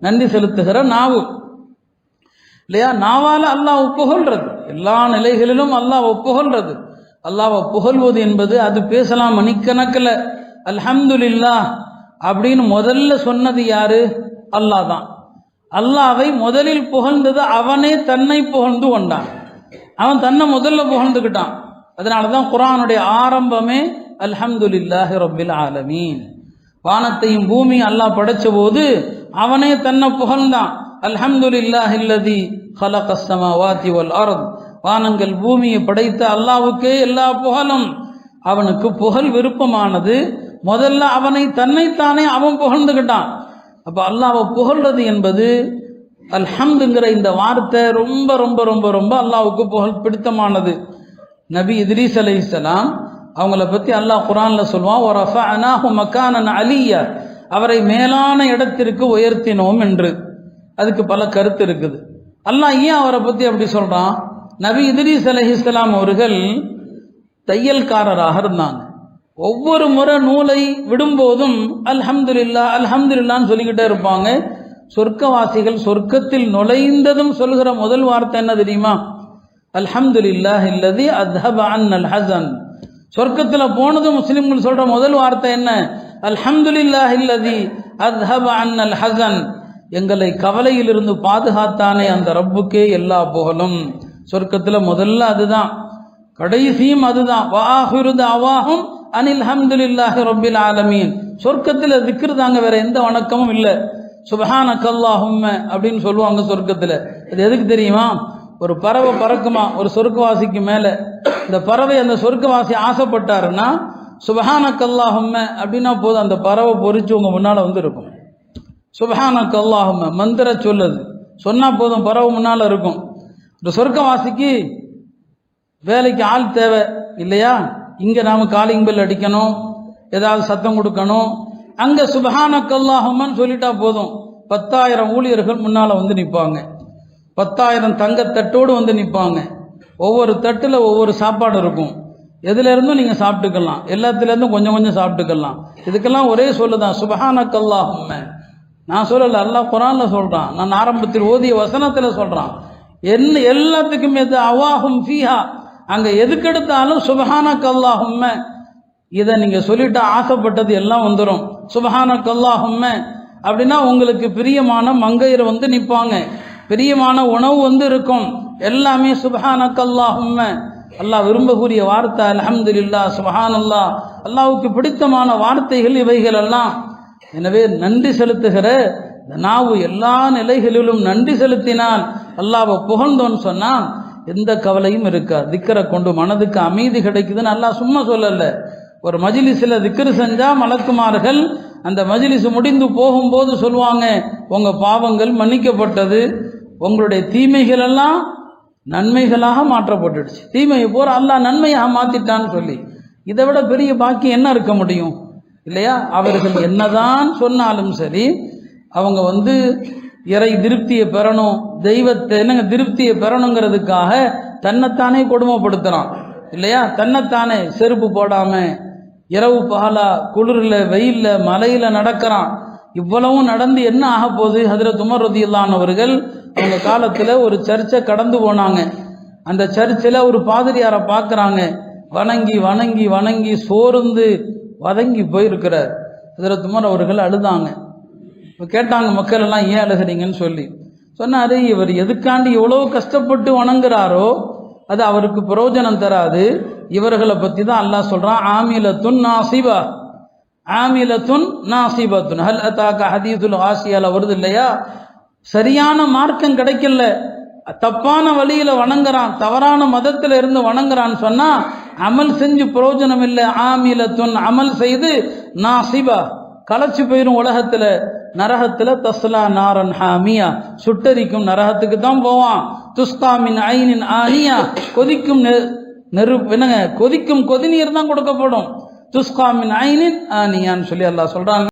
நன்றி செலுத்துகிற நாவு. இல்லையா? நாவால அல்லாஹ் புகழ்றது எல்லா நிலைகளிலும் அல்லாஹ் புகழ்றது அல்லாவை புகழ்வது என்பது அது பேசலாம் மணிக்கணக்கில். அல்ஹம்துலில்லா அப்படின்னு முதல்ல சொன்னது யாரு? அல்லாஹ் தான். அல்லாவை முதலில் புகழ்ந்தது அவனே தன்னை புகழ்ந்து கொண்டான். அவன் தன்னை முதல்ல புகழ்ந்துக்கிட்டான். அதனால தான் குரானுடைய ஆரம்பமே அல்ஹம்துலில்லாஹி ரபில் ஆலமீன். வானத்தையும் பூமி அல்லாஹ் படைச்ச போது அவனே தன்னை புகழ்ந்தான். அல்ஹம்துலில்லாஹில்லதி ஹலகஸ்தமா வாத்தி வல் அர்த். வானங்கள் பூமியை படைத்த அல்லாவுக்கே எல்லா புகழும். அவனுக்கு புகழ் விருப்பமானது. முதல்ல அவனை தன்னைத்தானே அவன் புகழ்ந்துக்கிட்டான் அப்போ அல்லாவை புகழ்றது என்பது அல்ஹம்துங்கிற இந்த வார்த்தை ரொம்ப ரொம்ப ரொம்ப ரொம்ப அல்லாவுக்கு புகழ் பிடித்தமானது. நபி இத்ரீஸ் அலை இஸ்லாம் அவங்கள பற்றி அல்லாஹ் குரான்ல சொல்லுவான் ஒரு ரஃபஅனாஹு மக்கானன் அலிய. அவரை மேலான இடத்திற்கு உயர்த்தினோம் என்று. அதுக்கு பல கருத்து இருக்குது. அல்லாஹ் ஏன் அவரை பற்றி அப்படி சொல்கிறான் நபி இத்ரீஸ் அலைஹிஸ்ஸலாம் அவர்கள் தையல்காரராக இருந்தாங்க. ஒவ்வொரு முறை நூலை விடும்போதும் அல்ஹம்துலில்லா அல்ஹம்துல்லான்னு சொல்லிக்கிட்டே இருப்பாங்க. சொர்க்கவாசிகள் சொர்க்கத்தில் நுழைந்ததும் சொல்கிற முதல் வார்த்தை என்ன தெரியுமா? அல்ஹம்துலில்லாஹ் இல்லதி அத்ஹப அன் ஹசன். சொர்க்கத்தில் போனதும் முஸ்லீம்கள் சொல்கிற முதல் வார்த்தை என்ன? அல்ஹம்துலில்லாஹில்லதி அத்ஹப அன் ஹசன். எங்களை கவலையிலிருந்து பாதுகாத்தானே அந்த ரப்புக்கே எல்லா புகழும். சொர்க்கத்தில் முதல்ல அதுதான். கடைசியும் அதுதான். வாஹிருது அவாகும் அனில் ஹம்துலில்லாஹி ரப்பில் ஆலமீன். சொர்க்கத்தில் திக்ருதாங்க வேற எந்த வணக்கமும் இல்லை. சுபஹான கல்லாஹும்ம அப்படின்னு சொல்லுவாங்க சொர்க்கத்தில். இது எதுக்கு தெரியுமா? ஒரு பறவை பறக்குமா? ஒரு சொர்க்கவாசிக்கு மேலே. இந்த பறவை அந்த சொர்க்கவாசி ஆசைப்பட்டாருன்னா சுபஹான கல்லாஹும்ம அப்படின்னா போதும் அந்த பறவை பொறிச்சு உங்கள் முன்னால் வந்து இருக்கும் சுபஹானக் மந்திர சொல்லுது. சொன்னால் போதும் பறவை முன்னால் இருக்கும். இந்த சொர்க்கவாசிக்கு வேலைக்கு ஆள் தேவை இல்லையா? இங்கே நாம் காலிங் பெல் அடிக்கணும் ஏதாவது சத்தம் கொடுக்கணும். அங்கே சுபஹானக் அல்லாஹும்மன்னு சொல்லிட்டா போதும். பத்தாயிரம் ஊழியர்கள் முன்னால் வந்து நிற்பாங்க பத்தாயிரம் தங்கத்தட்டோடு வந்து நிற்பாங்க ஒவ்வொரு தட்டில் ஒவ்வொரு சாப்பாடு இருக்கும். எதுலேருந்தும் நீங்கள் சாப்பிட்டுக்கலாம். எல்லாத்துலேருந்தும் கொஞ்சம் கொஞ்சம் சாப்பிட்டுக்கலாம். இதுக்கெல்லாம் ஒரே சொல்லுதான். சுபஹானக் அல்லாஹும்ம நான் சொல்லலை அல்லாஹ் குரானில் சொல்கிறான் நான் ஆரம்பத்தில் ஓதிய வசனத்தில் சொல்கிறான் என்ன எல்லாத்துக்கும் எது அவாஹும் ஃபீஹா. அங்கே எதுக்கெடுத்தாலும் சுபஹானக்கல்லாஹும்ம. இதை நீங்கள் சொல்லிட்டு ஆசைப்பட்டது எல்லாம் வந்துடும் சுபஹானக்கல்லாஹும்ம. அப்படின்னா உங்களுக்கு பிரியமான மங்கையர் வந்து நிற்பாங்க பிரியமான உணவு வந்து இருக்கும். எல்லாமே சுபஹானக்கல்லாஹும்ம. அல்லாஹ் விரும்பக்கூடிய வார்த்தை அல்ஹம்துலில்லாஹ் சுபஹான் அல்லாஹ் அல்லாவுக்கு பிடித்தமான வார்த்தைகள் இவைகள் எல்லாம் எனவே நன்றி செலுத்துகிற இந்த நாவு எல்லா நிலைகளிலும் நன்றி செலுத்தினால் அல்லாவை புகழ்ந்தோன்னு சொன்னால் எந்த கவலையும் இருக்காது. திக்கரை கொண்டு மனதுக்கு அமைதி கிடைக்குதுன்னு நல்லா சும்மா சொல்லலை. ஒரு மஜிலிஸில் திக்கரு செஞ்சால் மலக்குமார்கள் அந்த மஜிலிஸ் முடிந்து போகும்போது சொல்லுவாங்க உங்கள் பாவங்கள் மன்னிக்கப்பட்டது. உங்களுடைய தீமைகள் எல்லாம் நன்மைகளாக மாற்றப்பட்டுடுச்சு. தீமையை போற அல்லாஹ் நன்மையாக மாத்திட்டான்னு சொல்லி. இதை விட பெரிய பாக்கியம் என்ன இருக்க முடியும்? இல்லையா? அவர்கள் என்னதான் சொன்னாலும் சரி அவங்க வந்து இறை திருப்தியை பெறணும் தெய்வத்தை என்னங்க திருப்தியை பெறணுங்கிறதுக்காக தன்னைத்தானே கொடுமைப்படுத்துறான். இல்லையா? தன்னைத்தானே செருப்பு போடாம இரவு பகலா குளிரில் வெயில்ல மலையில நடக்கிறான். இவ்வளவும் நடந்து என்ன ஆக போகுது ஹதரத் உமர் ரதியுல்லானவர்கள் அவங்க காலத்தில் ஒரு சர்ச்சை கடந்து போனாங்க. அந்த சர்ச்சில் ஒரு பாதிரியாரை பார்க்குறாங்க வணங்கி வணங்கி வணங்கி சோர்ந்து வதங்கி போயிருக்கிறார். ஹதரத் அவர்கள் அழுதாங்க. இப்போ கேட்டாங்க மக்கள் எல்லாம் ஏன் அழுகிறீங்கன்னு சொல்லி. சொன்னார் இவர் எதுக்காண்டி எவ்வளோ கஷ்டப்பட்டு வணங்குறாரோ அது அவருக்கு பிரயோஜனம் தராது. இவர்களை பற்றி தான் அல்லாஹ் சொல்கிறான் ஆமிலத்துன் நாசிபா. ஆமிலத்துன் நாசிபத்துன். ஹல் அத்தாக்கா ஹதீதுல் ஆசியாவில் வருது இல்லையா? சரியான மார்க்கம் கிடைக்கல. தப்பான வழியில் வணங்குறான் தவறான மதத்தில் இருந்து வணங்குறான்னு சொன்னால் அமல் செஞ்சு பிரயோஜனம் இல்லை ஆமிலத்துன் அமல் செய்து நாசிபா களைச்சு போயிரும் உலகத்தில். நரகத்தில் தஸ்லா நாரன் ஹாமியா சுட்டரிக்கும் நரகத்துக்கு தான் போவான் துஸ்காமின் ஐனின் ஆனியா கொதிக்கும் நெ- என்னங்க கொதிக்கும் கொதிநீர் தான் கொடுக்கப்படும். துஸ்காமின் ஐனின் ஆனியான்னு சொல்லி அல்லாஹ் சொல்கிறாங்க